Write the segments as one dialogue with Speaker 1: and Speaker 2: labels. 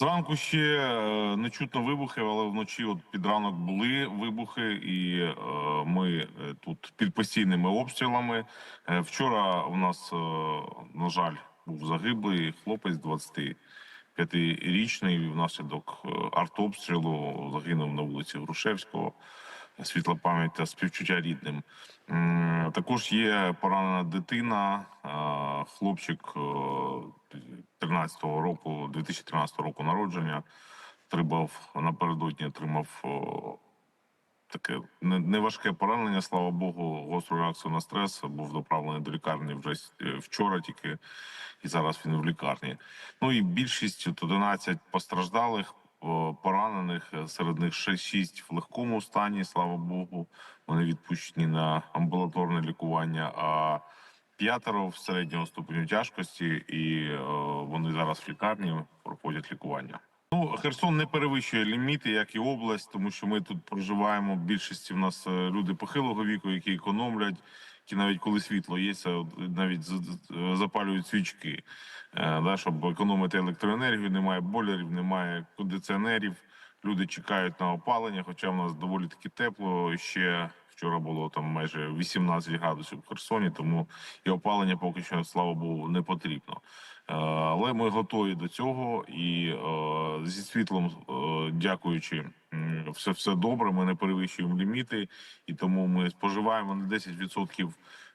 Speaker 1: Зранку ще е, не чутно вибухів, але вночі от під ранок були вибухи, і е, ми е, тут під постійними обстрілами. Вчора у нас, на жаль, був загиблий хлопець 25-річний внаслідок артобстрілу загинув на вулиці Грушевського. Світла пам'ять та співчуття рідним. Також є поранена дитина, хлопчик е, 13-го року, 2013 року народження. Отримав напередодні отримав таке не- неважке поранення, слава Богу, гостру реакцію на стрес. Був доправлений до лікарні вже е, вчора тільки, і зараз він в лікарні. Ну і більшість от 11 постраждалих. Поранених серед них ще 6 в легкому стані, слава Богу. Вони відпущені на амбулаторне лікування. А п'ятеро в середньому ступеню тяжкості, і е, вони зараз в лікарні проходять лікування. Ну, Херсон не перевищує ліміти, як і область, тому що ми тут проживаємо. В більшості в нас е, люди похилого віку, які економлять, які навіть коли світло є, навіть запалюють свічки, е, щоб економити електроенергію. Немає бойлерів, немає кондиціонерів. Люди чекають на опалення, хоча в нас доволі таки тепло. Ще вчора було там майже 18 градусів в Херсоні, тому і опалення поки що, слава Богу, не потрібно. Е, Але ми готові до цього, і е, зі світлом, е, дякуючи, все, все добре. Ми не перевищуємо ліміти, і тому ми споживаємо на 10%,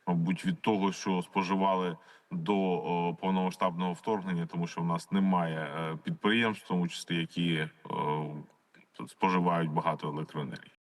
Speaker 1: мабуть, від того, що споживали до повномасштабного вторгнення, тому що в нас немає підприємств, в тому числі які споживають багато електроенергії.